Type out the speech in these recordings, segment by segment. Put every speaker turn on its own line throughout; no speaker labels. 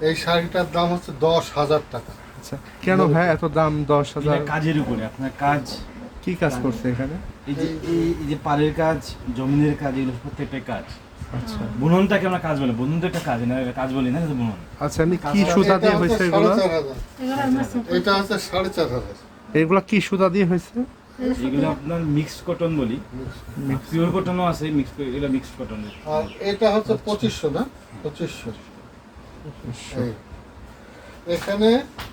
এই শাড়িটার দাম হচ্ছে দশ হাজার টাকা।
আচ্ছা কেন ভাই এত দাম দশ হাজার?
কাজের উপরে আপনার কাজ
কি কাজ করছে এখানে?
এই যে এই- এই যে পাড়ের কাজ জমিনের কাজ এগুলো প্রত্যেকটা কাজ।
আচ্ছা।
বুননটাকে আমরা কাজ বলি বুনন তো একটা কাজ না কাজ বলি না এটা বুনন।
আচ্ছা এমনি কি সুতা দিয়ে হয়েছে এগুলো?
এটা হচ্ছে সাড়ে চার হাজার।
এগুলো কি সুতা দিয়ে হয়েছে?
এগুলো আপনার মিক্সড কটন বলি। পিওর কটনও আছে মিক্স এগুলো মিক্সড কটন
আর এটা হচ্ছে পঁচিশশো না? পঁচিশশো। এখানে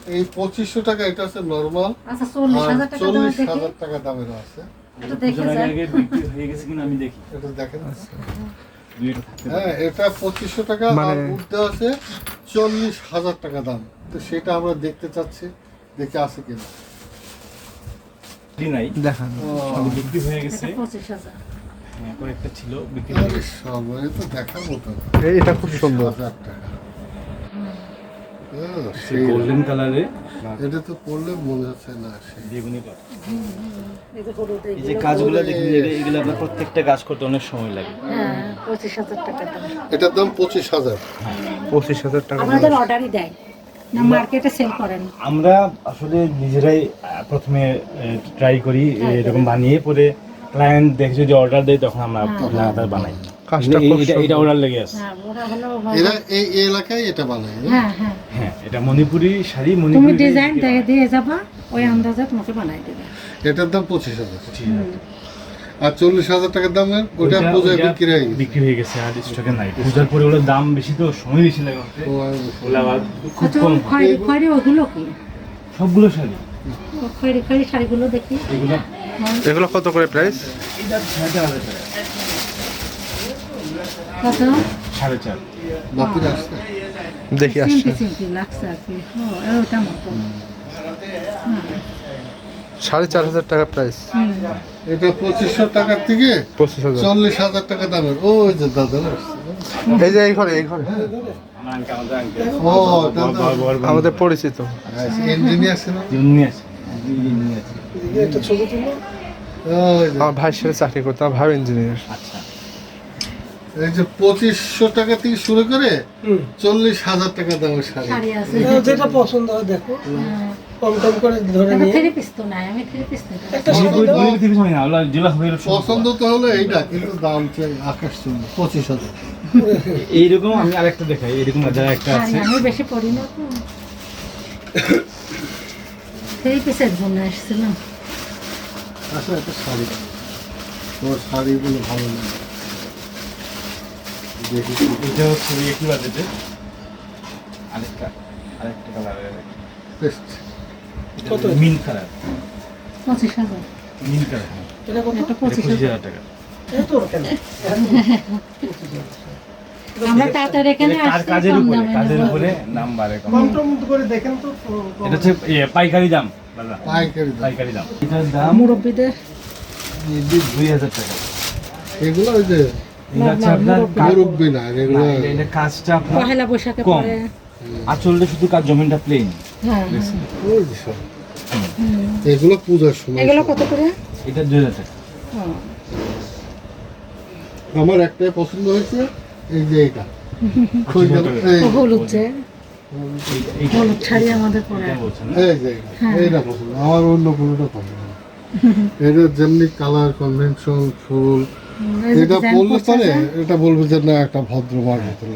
এই পঁচিশশো টাকা এটা হচ্ছে নর্মাল
আচ্ছা চল্লিশ হাজার টাকা
চল্লিশ হাজার টাকা দামের আছে।
বিক্রি হয়ে
এটা দেখেন। হ্যাঁ পঁচিশশো টাকা আর
মানে-
উঠতে আছে চল্লিশ হাজার টাকা দাম। তো সেটা আমরা দেখতে চাচ্ছি দেখে আছে কিনা।
দেখান।
সব বিক্রি হয়ে গেছে।
পঁচিশ হাজার।
হ্যাঁ কয়েকটা ছিল বিক্রি
সবাই তো দেখার মতো
এটা খুব সুন্দর।
হাজার টাকা।
গোল্ডেন কালারে
এটা তো পড়লে মনে হচ্ছে না
বেগুনি
এই যে।
কাজগুলো দেখুন এগুলো- আপনার প্রত্যেকটা কাজ করতে অনেক সময় লাগে।
হ্যাঁ পঁচিশ হাজার টাকা দাম।
এটার দাম পঁচিশ হাজার।
পঁচিশ হাজার টাকা
আপনাদের অর্ডারই দেয় না মার্কেটে সেল করেন।
আমরা আসলে নিজেরাই প্রথমে ট্রাই করি এরকম বানিয়ে পরে ক্লায়েন্ট দেখে যদি অর্ডার দেয় তখন আমরা আপনার বানাই।
কাজটা
এটা- অর্ডার লেগে আছে।
হ্যাঁ
এরা এই এই এলাকায় এটা বানায়
হ্যাঁ হ্যাঁ
হ্যাঁ। এটা মণিপুরি শাড়ি
তুমি
মণিপুরি
ডিজাইন দিয়ে দিয়ে যাবা ওই আন্দাজে তোমাকে বানাই দেবে।
এটার দাম পঁচিশ হাজার। আর চল্লিশ হাজার টাকার দামের ওটা পূজায় বিক্রি হয়ে গেছে।
বিক্রি হয়ে গেছে আর স্টকে নাই। পূজার পরে ওগুলোর দাম বেশি তো সময় বেশি লাগে ওগুলো আবার খুব কম।
খয়েরি ওগুলো কি?
সবগুলো শাড়ি।
খয়েরি খয়েরি শাড়িগুলো দেখি।
এগুলো
এগুলো কত করে প্রাইস
কত?
সাড়ে চার।
দেখি
ও
সাড়ে চার হাজার টাকা প্রাইস
এটা পঁচিশশো টাকার থেকে
পঁচিশ হাজার
চল্লিশ হাজার টাকা দামের। ওই যে দাদা
এই যে। এই ঘরে এই ঘরে।
আমার আঙ্কেল আমাদের
ও
আমাদের পরিচিত।
ইঞ্জিনিয়ার ছিল?
আমার ভাইয়ের সাথে চাকরি করতো আমার ভাই ইঞ্জিনিয়ার
আচ্ছা।
এই যে পঁচিশশো টাকা থেকে শুরু করে চল্লিশ হাজার টাকা দামের শাড়ি।
হ্যাঁ, যেটা পছন্দ হয় দেখো। কম কম করে ধরে নিয়ে।
পছন্দ তো হলো এইটা কিন্তু দাম চাই আকাশ চুম্বি পঁচিশ হাজার।
এইরকম আমি আরেকটা দেখাই এরকম যারা একটা আছে।
আমি বেশি পরি না তো। থ্রি পিসের জন্য এসেছিলাম
আসলে একটা শাড়ি। তোর শাড়িগুলো ভালো লাগে।
এটা হচ্ছে একই বাজেটে। আরেকটা আরেকটা কালারের
বেস্ট
কত?
মিন কালার
পঁচিশ হাজার।
মিন কালার
এটা কত?
একটা পঁচিশ
পঁচিশ
হাজার
হাজার। টাকা।
আমরা তাড়াতাড়ি এখানে আসছি
কাজের উপরে?
দামে
কাজের উপরে? দাম বাড়ে কম
কম করে দেখেন তো
এটা হচ্ছে পাইকারি দাম।
পাইকারি দাম।
পাইকারি দাম। এটার দাম
মুরব্বীদের
দুই হাজার টাকা।
এগুলো ওই যে
এটা হচ্ছে আপনার কাজ-
না এগুলো
এটা- এটা কাজটা আপনার
পহেলা বৈশাখে পরে
আঁচলটা শুধু কাজ জমিনটা প্লেন
হ্যাঁ
ওই যে সব। এগুলো পূজার সময়
এগুলো কত করে?
এটা দুই হাজার টাকা।
আমার একটাই পছন্দ হয়েছে এই যে এইটা খুঁজে
হলুদ। যে হলুদ। শাড়ি আমাদের পরে।
এইটা বলছেন না?
এই যে এইটা পছন্দ। আমার অন্য কোনোটা পছন্দ। এটা যেমনি কালার কনভেনশন ফুল এটা
বলবে
বললে
যে,
এটা বলবে যে না একটা ভদ্র মার ভেতরে